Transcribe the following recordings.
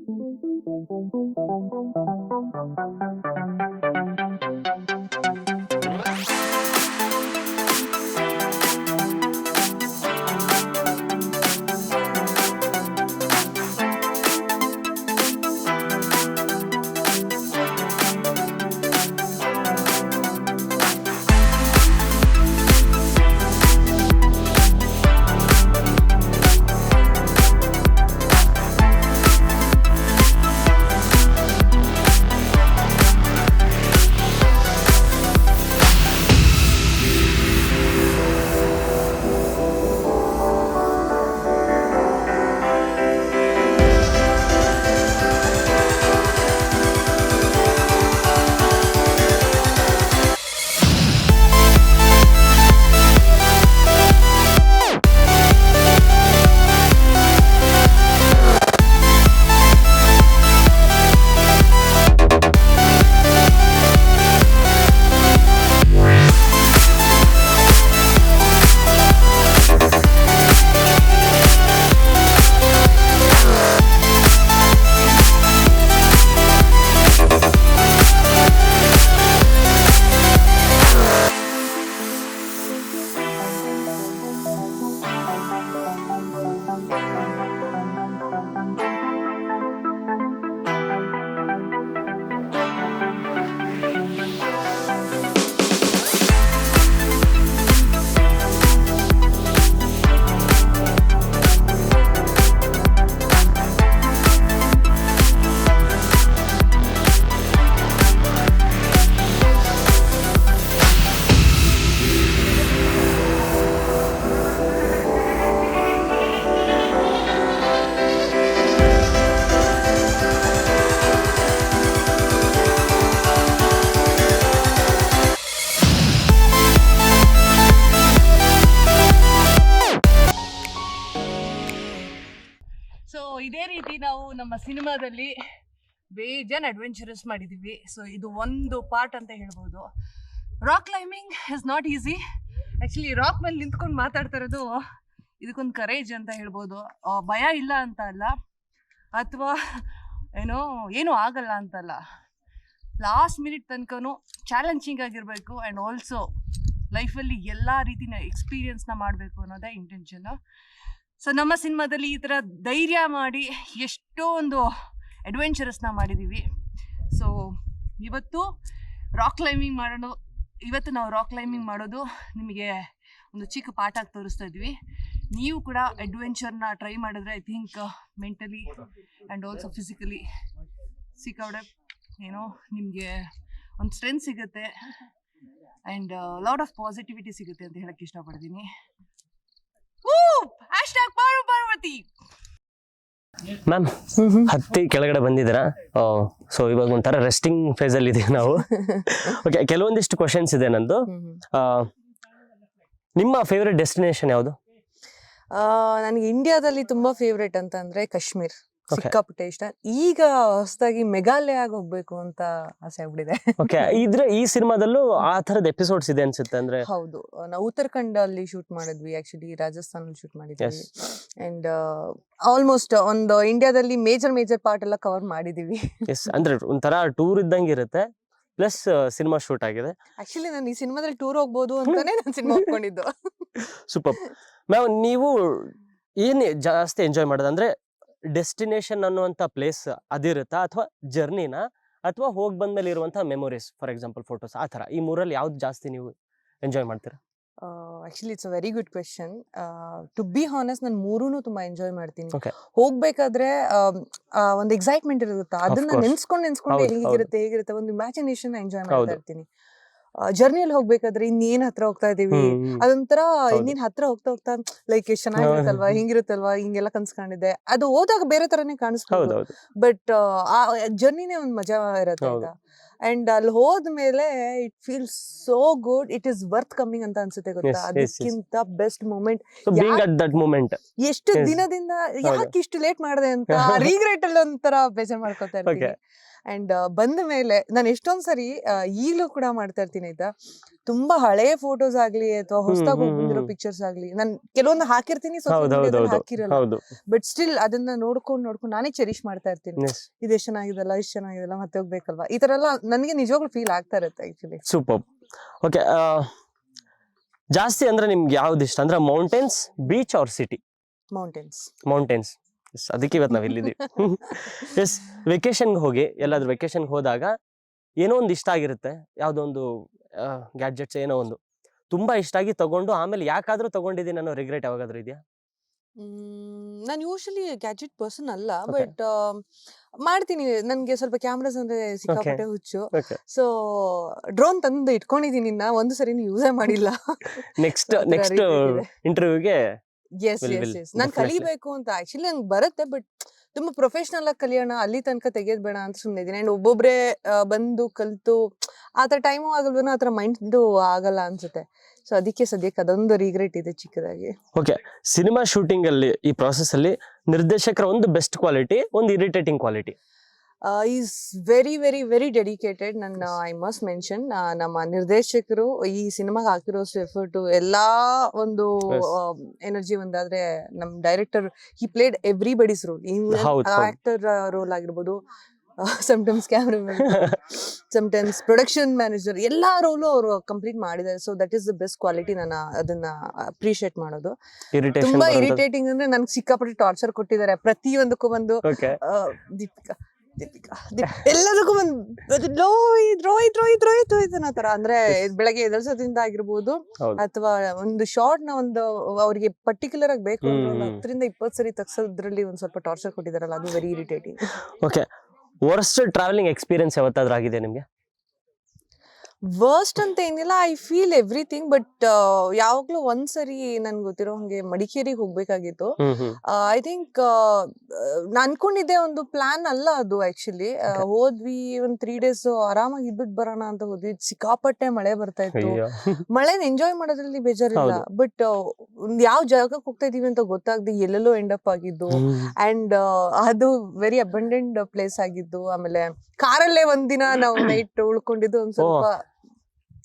So ಬೇಜಾನ್ adventurous ಮಾಡಿದ್ದೀವಿ so ಇದು ಒಂದು ಪಾರ್ಟ್ ಅಂತ ಹೇಳ್ಬೋದು. Rock climbing is not easy actually rock ಮೇಲೆ ನಿಂತ್ಕೊಂಡು ಮಾತಾಡ್ತಾ ಇರೋದು ಇದಕ್ಕೊಂದು ಕರೇಜ್ ಅಂತ ಹೇಳ್ಬೋದು. ಭಯ ಇಲ್ಲ ಅಂತ ಅಲ್ಲ. ಅಥವಾ, ಏನೋ, ಏನೂ ಆಗಲ್ಲ ಅಂತಲ್ಲ ಲಾಸ್ಟ್ ಮಿನಿಟ್ ತನಕನೂ ಚಾಲೆಂಜಿಂಗ್ ಆಗಿರಬೇಕು ಆ್ಯಂಡ್ ಆಲ್ಸೋ ಲೈಫಲ್ಲಿ ಎಲ್ಲ ರೀತಿನ ಎಕ್ಸ್ಪೀರಿಯೆನ್ಸ್ನ ಮಾಡಬೇಕು ಅನ್ನೋದೇ ಇಂಟೆನ್ಷನ್ನು ಸೊ ನಮ್ಮ ಸಿನಿಮಾದಲ್ಲಿ ಈ ಥರ ಧೈರ್ಯ ಮಾಡಿ ಎಷ್ಟೋ ಒಂದು ಅಡ್ವೆಂಚರಸ್ನ ಮಾಡಿದ್ದೀವಿ ಸೊ ಇವತ್ತು ರಾಕ್ ಕ್ಲೈಂಬಿಂಗ್ ಮಾಡೋಣ ಇವತ್ತು ನಾವು ರಾಕ್ ಕ್ಲೈಂಬಿಂಗ್ ಮಾಡೋದು ನಿಮಗೆ ಒಂದು ಚಿಕ್ಕ ಪಾಠ ಆಗಿ ತೋರಿಸ್ತಾ ಇದ್ವಿ ನೀವು ಕೂಡ ಅಡ್ವೆಂಚರ್ನ ಟ್ರೈ ಮಾಡಿದ್ರೆ I think mentally and also physically ಸಿಕ್ಕಾಡೆ ಏನೋ ನಿಮಗೆ ಒಂದು ಸ್ಟ್ರೆಂತ್ ಸಿಗುತ್ತೆ ಆ್ಯಂಡ್ ಲಾಟ್ ಆಫ್ ಪಾಸಿಟಿವಿಟಿ ಸಿಗುತ್ತೆ ಅಂತ ಹೇಳಕ್ಕೆ ಇಷ್ಟಪಡ್ತೀನಿ. ಪಾರ್ವತಿ ಮ್ಯಾಮ್ ಹತ್ತಿ ಕೆಳಗಡೆ ಬಂದಿದ್ದೀರಾ? ಸೊ ಇವಾಗ ಒಂಥರ ರೆಸ್ಟಿಂಗ್ ಫೇಸ್ ಅಲ್ಲಿ ಇದೀವಿ ನಾವು. ಓಕೆ ಕೆಲವೊಂದಿಷ್ಟು ಕ್ವಶನ್ಸ್ ಇದೆ ನಂದು. ನಿಮ್ಮ ಫೇವ್ರೆಟ್ ಡೆಸ್ಟಿನೇಷನ್ ಯಾವುದು? ನನಗೆ ಇಂಡಿಯಾದಲ್ಲಿ ತುಂಬ ಫೇವ್ರೆಟ್ ಅಂತ ಅಂದ್ರೆ ಕಾಶ್ಮೀರ್. ಸಿಕ್ಕಾಪಟ್ಟೆ ಇಷ್ಟ. ಈಗ ಹೊಸದಾಗಿ ಮೇಘಾಲಯಾಗ ಹೋಗ್ಬೇಕು ಅಂತ ಆಸೆ ಆಗ್ಬಿಟ್ಟಿದೆ. ಓಕೆ ಇದ್ರೆ ಈ ಸಿನಿಮಾದಲ್ಲೂ ಆ ತರದ ಎಪಿಸೋಡ್ಸ್ ಇದೆ ಅನ್ಸುತ್ತೆ ಅಂದ್ರೆ ಹೌದು. ನಾವು ಉತ್ತರಾಖಂಡ ಅಲ್ಲಿ ಶೂಟ್ ಮಾಡಿದ್ವಿ ಆಕ್ಚುಲಿ ರಾಜಸ್ಥಾನ್ ಅಲ್ಲಿ ಶೂಟ್ ಮಾಡಿದ್ವಿ. ಅಂಡ್ ಆಲ್ಮೋಸ್ಟ್ ಒಂದು ಇಂಡಿಯಾದಲ್ಲಿ ಮೇಜರ್ ಮೇಜರ್ ಪಾರ್ಟ್ ಎಲ್ಲ ಕವರ್ ಮಾಡಿದೀವಿ. ಎಸ್ ಅಂದ್ರೆ ಒಂಥರ ಟೂರ್ ಇದ್ದಂಗೆ ಇರುತ್ತೆ. ಪ್ಲಸ್ ಸಿನಿಮಾ ಶೂಟ್ ಆಗಿದೆ. ಆಕ್ಚುಲಿ ನಾನು ಈ ಸಿನಿಮಾದಲ್ಲಿ ಟೂರ್ ಹೋಗ್ಬೋದು ಅಂತಾನೆ ನಾನು ಸಿನಿಮಾ ಹೋಗ್ಕೊಂಡಿದ್ದು. ಸೂಪರ್ ಮ್ಯಾಮ್ ನೀವು ಏನ್ ಜಾಸ್ತಿ ಎಂಜಾಯ್ ಮಾಡೋದು? ಅಂದ್ರೆ ಡೆಸ್ಟಿನೇಷನ್ ಅನ್ನುವಂಥ ಪ್ಲೇಸ್ ಅದಿರುತ್ತಾ ಅಥವಾ ಜರ್ನಿನ ಅಥವಾ ಹೋಗಿ ಬಂದ್ಮೇಲೆ ಇರುವಂಥ ಮೆಮೊರೀಸ್ ಫಾರ್ ಎಕ್ಸಾಂಪಲ್ ಫೋಟೋಸ್ ಆ ಥರ. ಈ ಮೂರಲ್ಲಿ ಯಾವ್ದು ಜಾಸ್ತಿ ನೀವು ಎಂಜಾಯ್ ಮಾಡ್ತೀರಾ? Actually it's a very good question to be honest ನಾನು ಮೂರೂ ತುಂಬಾ ಎಂಜಾಯ್ ಮಾಡ್ತೀನಿ. ಹೋಗ್ಬೇಕಾದ್ರೆ ಒಂದು ಎಕ್ಸೈಟ್ಮೆಂಟ್ ಇರುತ್ತಾ? ಅದನ್ನ ನೆನ್ಸ್ಕೊಂಡು ನೆನ್ಸ್ಕೊಂಡ್ ಹೇಗಿರುತ್ತೆ ಹೇಗಿರುತ್ತೆ? ಒಂದು ಇಮ್ಯಾಜಿನೇಷನ್ ಎಂಜಾಯ್ ಮಾಡ್ತಾ ಇರ್ತೀನಿ. ಜರ್ನಿಯಲ್ಲಿ ಹೋಗ್ಬೇಕಾದ್ರೆ ಇನ್ನೇನ್ ಹತ್ರ ಹೋಗ್ತಾ ಇದೀವಿ ಅದೊಂಥರ ಇನ್ನೇನ್ ಹತ್ರ ಹೋಗ್ತಾ ಹೋಗ್ತಾ ಲೈಕ್ ಎಷ್ಟ್ ಚೆನ್ನಾಗಿರುತ್ತಲ್ವಾ. ಹಿಂಗಿರುತ್ತಲ್ವಾ ಹಿಂಗೆಲ್ಲ ಕನ್ಸ್ಕೊಂಡಿದ್ದೆ. ಅದು ಹೋದಾಗ ಬೇರೆ ತರನೇ ಕಾಣಿಸ್ಬೋದು. ಬಟ್ ಆ ಜರ್ನಿನೇ ಒಂದ್ ಮಜಾ ಇರತ್ತೆ ಅಂಡ್ ಅಲ್ಲಿ ಹೋದ್ಮೇಲೆ it feel so good it is worth coming ಅಂತ ಅನ್ಸುತ್ತೆ ಗೊತ್ತಾ? Yes, yes, yes. ಅದಕ್ಕಿಂತ best moment so being at that moment ಎಷ್ಟು Yes. ದಿನದಿಂದ. ಯಾಕೆ ಇಷ್ಟು ಲೇಟ್ ಮಾಡಿದೆ ಅಂತ ರೀಗ್ರೆಟ್ ಅಲ್ಲಿ ಒಂಥರ ಬೇಜಾರ್ ಮಾಡ್ಕೊತಾ ಇರ್ತೀನಿ. Okay. ಅಂಡ್ ಬಂದ ಮೇಲೆ ನಾನು ಎಷ್ಟೊಂದ್ ಸರಿ ಆ, ಈಗ್ಲೂ ಕೂಡ ಮಾಡ್ತಾ ಇರ್ತೀನಿ ಆಯ್ತಾ? ತುಂಬಾ ಹಳೆ ಫೋಟೋಸ್ ಆಗ್ಲಿ ಅಥವಾ ಹೊಸದಾಗಿ ಹ್ಮ್, ಬಂದಿರೋ ಹ್ಮ್. ಪಿಕ್ಚರ್ಸ್ ಆಗ್ಲಿ ನಾನು ಕೆಲವೊಂದು ಹಾಕಿರ್ತೀನಿ ಹೌದು ಹೌದು ಹೌದು ಹಾಕಿರಲ್ಲ. ಹೌದು. ಬಟ್ ಸ್ಟಿಲ್ ಅದನ್ನ ನೋಡ್ಕೊಂಡು ನೋಡ್ಕೊಂಡು ನಾನೇ ಚೆರಿಶ್ ಮಾಡ್ತಾ ಇರ್ತೀನಿ. ಎಸ್ ಇದು ಎಷ್ಟು ಚೆನ್ನಾಗಿದೆಲ್ಲ ಇಷ್ಟು ಚೆನ್ನಾಗಿದೆಲ್ಲ ಮತ್ತೆ ಹೋಗ್ಬೇಕಲ್ವಾ? ಈ ತರ ಎಲ್ಲ ನನಗೆ ನಿಜವಾಗ್ಲೂ ಫೀಲ್ ಆಗ್ತಾ ಇರುತ್ತೆ ಆಕ್ಚುಲಿ ಸೂಪರ್ ಓಕೆ ಜಾಸ್ತಿ ಅಂದ್ರೆ ನಿಮ್ಗೆ ಯಾವ್ದು ಇಷ್ಟ? ಅಂದ್ರೆ mountains beach or city mountains mountains yes ಅದಕ್ಕೆ ಇವತ್ತು ನಾವು ಇಲ್ಲಿದ್ದೀವಿ. ಎಸ್ ವೆಕೇಶನ್ಗೆ ಹೋಗಿ ಎಲ್ಲಾದ್ರೂ ವೆಕೇಶನ್ಗೆ ಹೋದಾಗ ಏನೋ ಒಂದು ಇಷ್ಟ ಆಗಿರುತ್ತೆ. ಯಾವುದೋ ಒಂದು ಗ್ಯಾಡ್ಜೆಟ್ಸ್ ಏನೋ ಒಂದು. ತುಂಬಾ ಇಷ್ಟ ಆಗಿ ತಗೊಂಡು ಆಮೇಲೆ ಯಾಕಾದ್ರೂ ತಗೊಂಡಿದ್ದೀನಿ ಅನ್ನೋ ರಿಗ್ರೆಟ್ ಯಾವಾಗಾದ್ರೂ ಇದೆಯಾ? ನಾನು ಯೂಶಲಿ ಗ್ಯಾಜೆಟ್ ಪರ್ಸನ್ ಅಲ್ಲ. ಬಟ್ ಮಾಡ್ತೀನಿ. ನನ್ಗೆ ಸ್ವಲ್ಪ ಕ್ಯಾಮ್ರಾಸ್ ಅಂದ್ರೆ ಸಿಕ್ಕಾಪಟ್ಟೆ ಹುಚ್ಚು. ಓಕೆ ಸೊ ಡ್ರೋನ್ ತಂದು ಇಟ್ಕೊಂಡಿದೀನಿ ನಾ ಒಂದು ಸರಿನೂ ಯೂಸೇ ಮಾಡಿಲ್ಲ. ನೆಕ್ಸ್ಟ್ So, ಆ ಥರ ನೆಕ್ಸ್ಟ್ ಇಂಟರ್ವ್ಯೂಗೆ ಎಸ್ ಎಸ್ ಎಸ್ ನಾನು. ಕಲಿಬೇಕು ಅಂತ. ಆಕ್ಚುಲಿ ನಂಗೆ ಬರುತ್ತೆ ಬಟ್ ತುಂಬಾ ಪ್ರೊಫೆಷನಲ್ ಆಗಿ ಕಲಿಯೋಣ, ಅಲ್ಲಿ ತನಕ ತೆಗೆಯೋದ್ ಬೇಡ ಅಂತ ಸುಮ್ಮನೆ ಇದೀನಿ ಅಂಡ್ ಒಬ್ಬೊಬ್ರೆ ಬಂದು ಕಲ್ತು ಆತರ ಟೈಮು ಆಗಲ್ವೇನೋ ಆತರ ಮೈಂಡ್ ಆಗಲ್ಲ ಅನ್ಸುತ್ತೆ. ಸೊ ಅದಕ್ಕೆ ಸದ್ಯಕ್ಕೆ ಅದೊಂದು ರಿಗ್ರೆಟ್ ಇದೆ ಚಿಕ್ಕದಾಗಿ. ಓಕೆ ಸಿನಿಮಾ ಶೂಟಿಂಗ್ ಅಲ್ಲಿ, ಈ ಪ್ರಾಸೆಸ್ ಅಲ್ಲಿ ನಿರ್ದೇಶಕರ ಒಂದು ಬೆಸ್ಟ್ ಕ್ವಾಲಿಟಿ ಒಂದು irritating quality is very very very dedicated ನನ್ನ. ಐ ಮಸ್ಟ್ ಮೆನ್ಷನ್ ನಮ್ಮ ನಿರ್ದೇಶಕರು ಈ ಸಿನಿಮಾಗೆ ಹಾಕಿರೋಷ್ಟು ಎಫರ್ಟ್ ಎಲ್ಲಾ ಒಂದು. ಎನರ್ಜಿ ಒಂದಾದ್ರೆ ನಮ್ director he played everybody's role. Actor role ಆಗಿರ್ಬೋದು. Sometimes cameraman sometimes production manager ಎಲ್ಲ ರೋಲು ಅವರು ಕಂಪ್ಲೀಟ್ ಮಾಡಿದ್ದಾರೆ. So that is the best quality ನಾನು ಅದನ್ನ ಅಪ್ರಿಶಿಯೇಟ್ ಮಾಡೋದು. ತುಂಬಾ ಇರಿಟೇಟಿಂಗ್ ಅಂದ್ರೆ ನನ್ಗೆ ಸಿಕ್ಕಾಪಟ್ಟೆ ಟಾರ್ಚರ್ ಕೊಟ್ಟಿದ್ದಾರೆ. ಪ್ರತಿಯೊಂದಕ್ಕೂ ಒಂದು ದೀಪಿಕಾ. ದೀಪಿಕಾ. ಎಲ್ಲದಕ್ಕೂ ಒಂದು ರೋಹಿತ್ ರೋಹಿತ್ ರೋಹಿತ್ ರೋಹಿತ್ ರೋಹಿತ್ ಅನ್ನೋ ತರ ಅಂದ್ರೆ. ಬೆಳಗ್ಗೆ ಎದುರಿಸೋದ್ರಿಂದ ಆಗಿರ್ಬೋದು ಅಥವಾ ಒಂದು ಶಾರ್ಟ್ನ ಒಂದು ಅವರಿಗೆ ಪರ್ಟಿಕ್ಯುಲರ್ ಆಗಿ ಬೇಕು. ಹತ್ತರಿಂದ ಇಪ್ಪತ್ತು ಸರಿ ತಗ್ಸೋದ್ರಲ್ಲಿ ಒಂದ್ ಸ್ವಲ್ಪ ಟಾರ್ಚರ್ ಕೊಟ್ಟಿದಾರಲ್ಲ ಅದು very irritating okay worst travelling experience ಯಾವತ್ತಾದ್ರೂ ಆಗಿದೆ ನಿಮ್ಗೆ? ವರ್ಸ್ಟ್ ಅಂತ ಏನಿಲ್ಲ ಐ ಫೀಲ್ ಎವ್ರಿಥಿಂಗ್ ಬಟ್ ಯಾವಾಗ್ಲೂ ಒಂದ್ಸರಿ ನನ್ಗೆ ಗೊತ್ತಿರೋ ಹಂಗೆ ಮಡಿಕೇರಿಗೆ ಹೋಗ್ಬೇಕಾಗಿತ್ತು. ಐ ಥಿಂಕ್ ನನ್ಕೊಂಡಿದ್ದೆ ಅನ್ಕೊಂಡಿದ್ದೆ ಒಂದು ಪ್ಲಾನ್ ಅಲ್ಲ ಅದು ಆಕ್ಚುಲಿ. ಹೋದ್ವಿ ಒಂದ್ ತ್ರೀ ಡೇಸ್ ಆರಾಮಾಗಿ ಇದ್ಬಿಟ್ಟು ಬರೋಣ ಅಂತ ಹೋದ್ವಿ. ಸಿಕ್ಕಾಪಟ್ಟೆ ಮಳೆ ಬರ್ತಾ ಇತ್ತು. ಮಳೆನ ಎಂಜಾಯ್ ಮಾಡೋದ್ರಲ್ಲಿ ಬೇಜಾರಿಲ್ಲ. ಬಟ್ ಒಂದ್ ಯಾವ ಜಾಗಕ್ಕೆ ಹೋಗ್ತಾ ಇದೀವಿ ಅಂತ ಗೊತ್ತಾಗದೆ ಎಲ್ಲೆಲ್ಲೋ ಎಂಡ್ ಅಪ್ ಆಗಿದ್ದು. ಅಂಡ್ ಅದು ವೆರಿ ಅಬಂಡೆಂಟ್ ಪ್ಲೇಸ್ ಆಗಿದ್ದು. ಆಮೇಲೆ ಕಾರಲ್ಲೇ ಒಂದಿನ ನಾವು ನೈಟ್ ಉಳ್ಕೊಂಡಿದ್ದು ಒಂದ್ ಸ್ವಲ್ಪ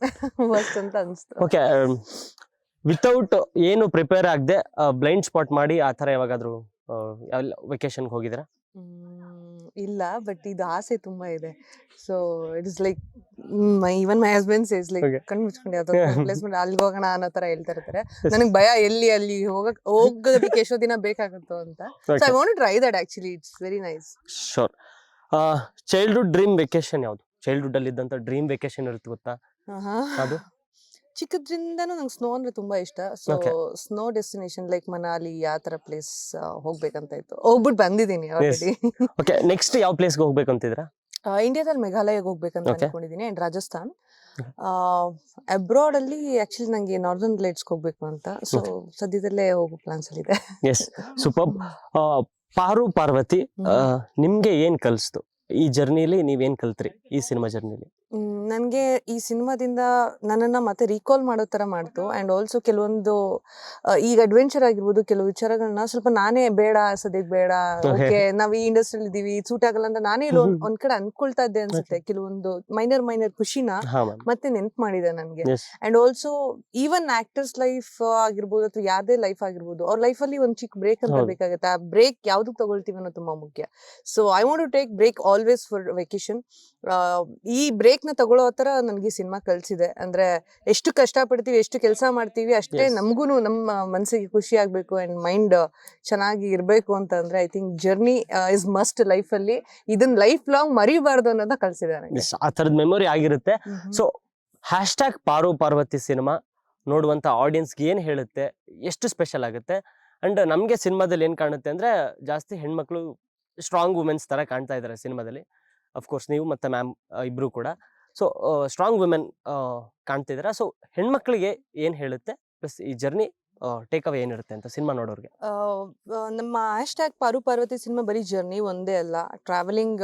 ವರ್ಸ್ಟ್ ಅಂತ ಅನ್ಸ್ತು. ಓಕೆ ವಿತೌಟ್ ಏನು ಪ್ರಿಪೇರ್ ಆಗದೆ ಬ್ಲೈಂಡ್ ಸ್ಪಾಟ್ ಮಾಡಿ ಆ ಥರ ಯಾವಾಗಾದ್ರೂ ವೆಕೇಶನ್ಗೆ ಹೋಗಿದ್ದೀರಾ? ಇಲ್ಲ ಬಟ್ ಇದು ಆಸೆ ತುಂಬಾ ಇದೆ. So it is like my even my husband is like ಕಣ್ಣು ಕಣ್ ಮುಚ್ಕೊಂಡು ಯಾವ್ದೋ ಪ್ಲೇಸ್ ಮಾಡಿ ಅಲ್ಲಿಗೆ ಹೋಗೋಣ ಅನ್ನೋ ತರ ಹೇಳ್ತಾ ಇರ್ತಾರೆ. ನನಗೆ ಭಯ ಎಲ್ಲಿ ಅಲ್ಲಿ ಹೋಗಕ್ ಹೋಗೋದಕ್ಕೆ ಎಷ್ಟೋ ದಿನ ಬೇಕಾಗುತ್ತೋ ಅಂತ. So I want try that actually it's very nice shore childhood dream vacation ಯಾವುದು? ಚೈಲ್ಡ್ಹುಡ್ ಅಲ್ಲಿ ಇದ್ದಂತ ಡ್ರೀಮ್ ವೆಕೇಶನ್ ಇರುತ್ತೆ ಗೊತ್ತಾ? ಅದು? ಚಿಕ್ಕದ್ರಿಂದನೂ ನಂಗೆ ಸ್ನೋ ಅಂದ್ರೆ ತುಂಬಾ ಇಷ್ಟ. So Okay. Snow destination like Manali ಯಾವ ತರ ಪ್ಲೇಸ್ ಹೋಗ್ಬೇಕಂತ ಇತ್ತು. ಹೋಗ್ಬಿಟ್ಟು ಬಂದಿದ್ದೀನಿ ಆಲ್ರೆಡಿ. ಓಕೆ ನೆಕ್ಸ್ಟ್ ಯಾವ ಪ್ಲೇಸ್ಗೆ ಹೋಗ್ಬೇಕು ಅಂತಿದ್ರಾ ಇಂಡಿಯಾದಲ್ಲಿ ಮೇಘಾಲಯಗೆ ಹೋಗ್ಬೇಕಂತ Okay. ಅನ್ಕೊಂಡಿದ್ದೀನಿ ಅಂಡ್ ರಾಜಸ್ಥಾನ್. ಅಬ್ರಾಡ್ ಅಲ್ಲಿ ಆಕ್ಚುಲಿ ನಂಗೆ ನಾರ್ದರ್ನ್ ಲೈಟ್ಸ್ ಹೋಗ್ಬೇಕು ಅಂತ. ಸೊ ಸದ್ಯದಲ್ಲೇ ಹೋಗೋ ಪ್ಲಾನ್ಸ್ ಅಲ್ಲಿ ಇದೆ. ಎಸ್. ಸೂಪರ್. ಪಾರು ಪಾರ್ವತಿ ಆ, ನಿಮ್ಗೆ ಏನ್ ಕಲಿಸ್ತು? ಈ ಜರ್ನಿಲಿ ನೀವೇನ್ ಕಲ್ತ್ರಿ? ಈ ಸಿನಿಮಾ ಜರ್ನಿಲಿ ನನ್ಗೆ ಈ ಸಿನಿಮಾದಿಂದ ನನ್ನನ್ನ ಮತ್ತೆ ರೀಕಾಲ್ ಮಾಡೋ ತರ ಮಾಡ್ತು. ಅಂಡ್ ಆಲ್ಸೋ ಕೆಲವೊಂದು ಆ, ಈಗ ಅಡ್ವೆಂಚರ್ ಆಗಿರ್ಬೋದು ಕೆಲವು ವಿಚಾರಗಳನ್ನ ಸ್ವಲ್ಪ ನಾನೇ ಬೇಡ ಸದ್ಯಕ್ಕೆ ಬೇಡ Okay. ಓಕೆ ನಾವು ಈ ಇಂಡಸ್ಟ್ರಿಯಲ್ಲಿ ಇದ್ದೀವಿ ಸೂಟ್ ಆಗಲ್ಲ ಅಂತ ನಾನೇ ಇಲ್ಲಿ ಒಂದ್- ಕಡೆ ಅನ್ಕೊಳ್ತಾ ಇದ್ದೆ ಅನ್ಸುತ್ತೆ. ಕೆಲವೊಂದು ಮೈನರ್ ಮೈನರ್ ಖುಷಿನ ಹಾ ಮ್ಯಾಮ್ ಮತ್ತೆ ನೆನ್ಪು ಮಾಡಿದೆ ನನಗೆ. And and also even actors life ಆಗಿರ್ಬೋದು ಅಥವಾ ಯಾವ್ದೇ ಲೈಫ್ ಆಗಿರ್ಬೋದು ಅವ್ರ ಲೈಫ್ ಅಲ್ಲಿ ಒಂದ್ ಚಿಕ್ಕ ಬ್ರೇಕ್ ಅಂತ ಹೌದು. ಬೇಕಾಗುತ್ತೆ. ಆ ಬ್ರೇಕ್ ಯಾವ್ದಕ್ ತಗೊಳ್ತೀವಿ ಅನ್ನೋ ತುಂಬಾ ಮುಖ್ಯ. So I want to take break always for vacation ಈ ಬ್ರೇಕ್ ನ ತಗೊಳ್ಳೋ ತರ ನನಗೆ ಸಿನಿಮಾ ಕಲ್ಸಿದೆ ಅಂದ್ರೆ ಎಷ್ಟು ಕಷ್ಟ ಪಡ್ತೀವಿ ಎಷ್ಟು ಕೆಲಸ ಮಾಡ್ತೀವಿ ಅಷ್ಟೇ ನಮಗೂ ನಮ್ಗೂನು ನಮ್ಮ ಮನಸ್ಸಿಗೆ ಖುಷಿ ಆಗ್ಬೇಕು ಅಂಡ್ ಮೈಂಡ್ ಚೆನ್ನಾಗಿ ಇರಬೇಕು ಅಂತ ಅಂದ್ರೆ I think journey is must life ಅಲ್ಲಿ. ಇದನ್ನ ಲೈಫ್ ಲಾಂಗ್ ಮರಿಬಾರ್ದು ಅನ್ನೋದನ್ನ ಕಲ್ಸಿದಾರೆ ನನಗೆ ಆ ಥರದ ಮೆಮೊರಿ ಆಗಿರುತ್ತೆ. So hashtag Paru Parvathi cinema ನೋಡುವಂತ ಆಡಿಯನ್ಸ್ಗೆ ಏನು ಹೇಳುತ್ತೆ ಎಷ್ಟು ಸ್ಪೆಷಲ್ ಆಗುತ್ತೆ? ಅಂಡ್ ನಮಗೆ ಸಿನಿಮಾದಲ್ಲಿ ಏನು ಕಾಣುತ್ತೆ ಅಂದ್ರೆ ಜಾಸ್ತಿ ಹೆಣ್ಮಕ್ಳು ಸ್ಟ್ರಾಂಗ್ ವುಮೆನ್ಸ್ ತರ ಕಾಣ್ತಾ ಇದ್ದಾರೆ ಸಿನಿಮಾದಲ್ಲಿ. ಅಫ್ಕೋರ್ಸ್ ನೀವು ಮತ್ತೆ ಮ್ಯಾಮ್ ಇಬ್ಬರು ಕೂಡ. ಸೊ ಸ್ಟ್ರಾಂಗ್ ವುಮೆನ್ ಕಾಣ್ತಿದ್ದೀರಾ ಸೊ ಹೆಣ್ಮಕ್ಳಿಗೆ ಏನು ಹೇಳುತ್ತೆ? ಪ್ಲಸ್ ಈ ಜರ್ನಿ ಟೇಕ್ ಅವೇ ಏನಿರುತ್ತೆ ಅಂತ ಸಿನಿಮಾ ನೋಡೋರ್ಗೆ? ಆ, ಆ, ನಮ್ಮ hashtag Paru Parvathi cinema ಬರೀ ಜರ್ನಿ ಒಂದೇ ಅಲ್ಲ. ಟ್ರಾವೆಲಿಂಗ್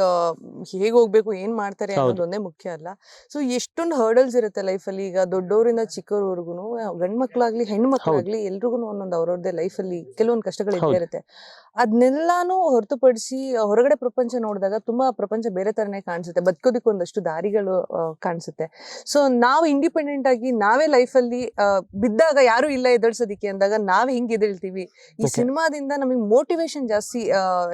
ಹೇಗೆ ಹೋಗ್ಬೇಕು ಏನ್ ಮಾಡ್ತಾರೆ ಹೌದು. ಅನ್ನೋದು ಒಂದೇ ಮುಖ್ಯ ಅಲ್ಲ. ಸೊ ಎಷ್ಟೊಂದು ಹರ್ಡಲ್ಸ್ ಇರುತ್ತೆ ಲೈಫಲ್ಲಿ ಈಗ ದೊಡ್ಡವರಿಂದ ಚಿಕ್ಕವರೆಗೂ ಗಂಡ್ ಮಕ್ಳಾಗ್ಲಿ ಹೆಣ್ಮಕ್ಳಾಗ್ಲಿ ಎಲ್ರಿಗೂ ಒಂದೊಂದು ಅವ್ರವ್ರದ್ದೇ ಲೈಫಲ್ಲಿ ಕೆಲವೊಂದು ಕಷ್ಟಗಳು ಇದ್ದೇ ಹೌದು. ಇರುತ್ತೆ. ಅದನ್ನೆಲ್ಲಾನು ಹೊರತುಪಡಿಸಿ ಹೊರಗಡೆ ಪ್ರಪಂಚ ನೋಡಿದಾಗ ತುಂಬಾ ಪ್ರಪಂಚ ಬೇರೆ ತರನೇ ಕಾಣಿಸುತ್ತೆ. ಬದುಕೋದಕ್ಕೆ ಒಂದಷ್ಟು ದಾರಿಗಳು ಆ, ಕಾಣಿಸುತ್ತೆ. ಸೊ ನಾವು ಇಂಡಿಪೆಂಡೆಂಟ್ ಆಗಿ ನಾವೇ ಲೈಫಲ್ಲಿ ಬಿದ್ದಾಗ ಯಾರು ಇಲ್ಲ ಎದುರಿಸೋದಿಕ್ಕೆ ಅಂದಾಗ ನಾವ್ ಹಿಂಗೆ ಎದ್ದೇಳ್ತೀವಿ ಈ ಸಿನಿಮಾದಿಂದ ನಮಗೆ ಮೋಟಿವೇಶನ್ ಜಾಸ್ತಿ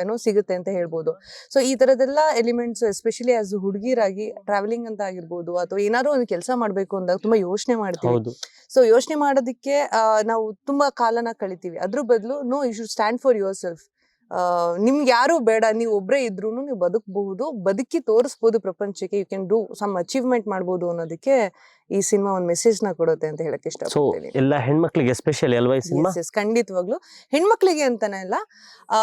ಏನೋ ಸಿಗುತ್ತೆ ಅಂತ ಹೇಳ್ಬೋದು. ಸೊ ಈ ತರದೆಲ್ಲ ಎಲಿಮೆಂಟ್ಸ್ ಎಸ್ಪೆಷಲಿ ಆಸ್ ಹುಡುಗಿರಾಗಿ ಟ್ರಾವೆಲಿಂಗ್ ಅಂತ ಆಗಿರ್ಬೋದು ಅಥವಾ ಏನಾದ್ರು ಒಂದು ಕೆಲಸ ಮಾಡ್ಬೇಕು ಅಂದಾಗ ತುಂಬಾ ಯೋಚನೆ ಮಾಡ್ತೀವಿ. ಸೊ ಯೋಚನೆ ಮಾಡೋದಕ್ಕೆ ನಾವು ತುಂಬಾ ಕಾಲನ ಕಳಿತೀವಿ. ಅದ್ರ ಬದಲು no you should stand for yourself ನಿಮ್ಗೆ ಯಾರು ಬೇಡ ನೀವು ಒಬ್ರೇ ಇದ್ರು ನೀವು ಬದುಕಬಹುದು ಬದುಕಿ ತೋರಿಸ್ಬೋದು ಪ್ರಪಂಚಕ್ಕೆ you can do some achievement ಮಾಡ್ಬೋದು ಅನ್ನೋದಕ್ಕೆ ಈ ಸಿನಿಮಾ ಒಂದು ಮೆಸೇಜ್ನ ಕೊಡುತ್ತೆ ಅಂತ ಹೇಳಕ್ ಇಷ್ಟ ಎಲ್ಲ ಹೆಣ್ಮಕ್ಳಿಗೆ ಎಸ್ಪೆಷಲಿ ಅಲ್ವಾ ಖಂಡಿತವಾಗ್ಲು. ಹೆಣ್ಮಕ್ಳಿಗೆ ಅಂತಾನೆ ಅಲ್ಲ ಆ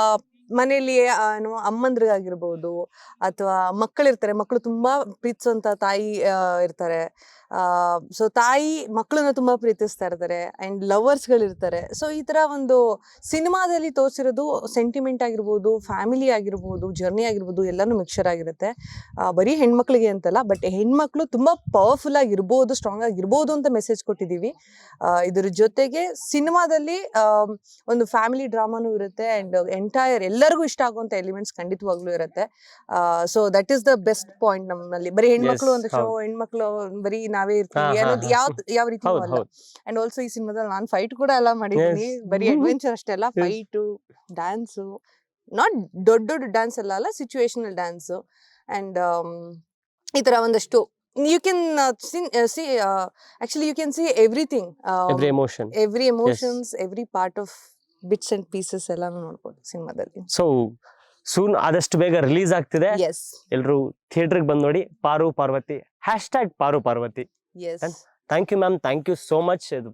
ಮನೆಯಲ್ಲಿ ಏನು ಅಮ್ಮಂದ್ರಿಗಾಗಿರ್ಬೋದು ಅಥವಾ ಮಕ್ಕಳಿರ್ತಾರೆ ಮಕ್ಕಳು ತುಂಬಾ ಪ್ರೀತಿಸುವಂತ ತಾಯಿ ಇರ್ತಾರೆ. ಸೊ ತಾಯಿ ಮಕ್ಕಳನ್ನ ತುಂಬಾ ಪ್ರೀತಿಸ್ತಾ ಇರ್ತಾರೆ ಅಂಡ್ ಲವರ್ಸ್ ಗಳಿರ್ತಾರೆ ಸೊ ಈ ತರ ಒಂದು ಸಿನಿಮಾದಲ್ಲಿ ತೋರಿಸಿರೋದು ಸೆಂಟಿಮೆಂಟ್ ಆಗಿರ್ಬೋದು ಫ್ಯಾಮಿಲಿ ಆಗಿರ್ಬೋದು ಜರ್ನಿ ಆಗಿರ್ಬೋದು ಎಲ್ಲಾನು ಮಿಕ್ಸರ್ ಆಗಿರುತ್ತೆ. ಬರೀ ಹೆಣ್ಮಕ್ಳಿಗೆ ಅಂತಲ್ಲ ಬಟ್ ಹೆಣ್ಮಕ್ಳು ತುಂಬಾ ಪವರ್ಫುಲ್ ಆಗಿರ್ಬೋದು ಸ್ಟ್ರಾಂಗ್ ಆಗಿರ್ಬೋದು ಅಂತ ಮೆಸೇಜ್ ಕೊಟ್ಟಿದೀವಿ ಇದರ ಇದ್ರ ಜೊತೆಗೆ ಸಿನಿಮಾದಲ್ಲಿ ಒಂದು ಫ್ಯಾಮಿಲಿ ಡ್ರಾಮಾನು ಇರುತ್ತೆ ಅಂಡ್ ಎಂಟೈರ್ ಎಲ್ಲರಿಗೂ ಇಷ್ಟ ಆಗುವಂತ ಎಲಿಮೆಂಟ್ಸ್ ಖಂಡಿತವಾಗ್ಲೂ ಇರುತ್ತೆ. So that is the best point ನಮ್ಮಲ್ಲಿ. ಬರೀ ಹೆಣ್ಮಕ್ಳು ಅಂತ. ಹೆಣ್ಮಕ್ಳು ಬರೀ ನಾವೇ ಇರ್ತೀವಿ ಅನ್ನೋದು ಯಾವ ಯಾವ ರೀತಿ ಅಲ್ಲ ಅಂಡ್ ಆಲ್ಸೋ ಈ ಸಿನಿಮಾದಲ್ಲಿ ನಾನು ಫೈಟ್ ಕೂಡ ಎಲ್ಲ ಮಾಡಿದ್ದೀನಿ. ಬರಿ ಅಡ್ವೆಂಚರ್ ಅಷ್ಟೇ ಅಲ್ಲ. ಫೈಟು ಡ್ಯಾನ್ಸು ನಾಟ್ ದೊಡ್ಡ ದೊಡ್ಡ ಡ್ಯಾನ್ಸ್ ಎಲ್ಲ ಅಲ್ಲ ಸಿಚುವೇಶನಲ್ ಡ್ಯಾನ್ಸು ಅಂಡ್ ಈ ತರ ಒಂದಷ್ಟು you can see actually you can see everything every emotion every emotions every part of bits and pieces ಎಲ್ಲಾನು ನೋಡ್ಬೋದು ಸಿನಿಮಾದಲ್ಲಿ. ಸೊ ಸೂನ್ ಆದಷ್ಟು ಬೇಗ ರಿಲೀಸ್ ಆಗ್ತಿದೆ. ಎಸ್ ಎಲ್ರು ಥಿಯೇಟರ್ಗೆ ಬಂದ್ ನೋಡಿ Paru Parvathi hashtag Paru Parvathi. Thank you ma'am thank you so much ಇದು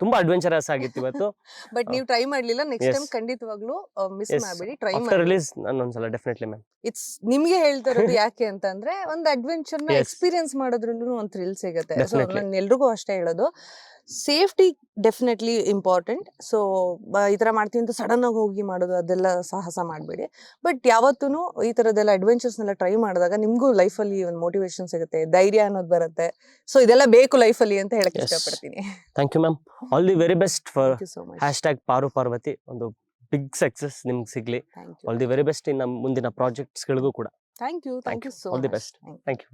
ತುಂಬಾ ಅಡ್ವೆಂಚರಸ್ ಆಗಿತ್ತು ಇವತ್ತು. ಬಟ್ ನೀವು ಟ್ರೈ ಮಾಡ್ಲಿಲ್ಲ ನೆಕ್ಸ್ಟ್ ಟೈಮ್ ಖಂಡಿತವಾಗ್ಲೂ ಮಿಸ್. ಮಾಡಬೇಡಿ ಟ್ರೈ ಆಫ್ಟರ್ ಮಾಡಿ ರಿಲೀಸ್ ನಾನು ಒಂದ್ಸಲ ಡೆಫಿನೆಟ್ಲಿ ಮ್ಯಾಮ್ ಇಟ್ಸ್ ನಿಮ್ಗೆ ಹೇಳ್ತಾ ಇರೋದು ಯಾಕೆ ಅಂತಂದ್ರೆ ಒಂದು ಅಡ್ವೆಂಚರ್ನ ಎಕ್ಸ್ಪೀರಿಯನ್ಸ್ ಮಾಡೋದ್ರಲ್ಲೂ ಒಂದು ಥ್ರಿಲ್ ಸಿಗುತ್ತೆ. ಸೊ ನಾನು ಎಲ್ರಿಗೂ ಅಷ್ಟೇ ಹೇಳೋದು. Safety definitely important. ಸೊ ಈ ಥರ ಮಾಡ್ತೀನಿ ಅಂತ ಸಡನ್ ಆಗಿ ಹೋಗಿ ಮಾಡೋದು ಅದೆಲ್ಲ ಸಾಹಸ ಮಾಡಬೇಡಿ. ಬಟ್ ಯಾವತ್ತೂ ಈ ತರದೆಲ್ಲ ಅಡ್ವೆಂಚರ್ಸ್ನೆಲ್ಲ ಟ್ರೈ ಮಾಡಿದಾಗ ನಿಮಗೂ ಲೈಫಲ್ಲಿ ಒಂದು ಮೋಟಿವೇಶನ್ ಸಿಗುತ್ತೆ ಧೈರ್ಯ ಅನ್ನೋದು ಬರುತ್ತೆ. ಸೊ ಇದೆಲ್ಲ ಬೇಕು ಲೈಫಲ್ಲಿ ಅಂತ ಹೇಳಕ್ಕೆ. ಇಷ್ಟಪಡ್ತೀನಿ. Thank you ma'am all the very best for hashtag Paru Parvathi ಒಂದು ಬಿಗ್ ಸಕ್ಸಸ್ ನಿಮ್ಗೆ ಸಿಗಲಿ. All the very best in ನಮ್ಮ ಮುಂದಿನ ಪ್ರಾಜೆಕ್ಟ್ಸ್ಗಳಿಗೂ ಕೂಡ. Thank you thank you so all the best thank you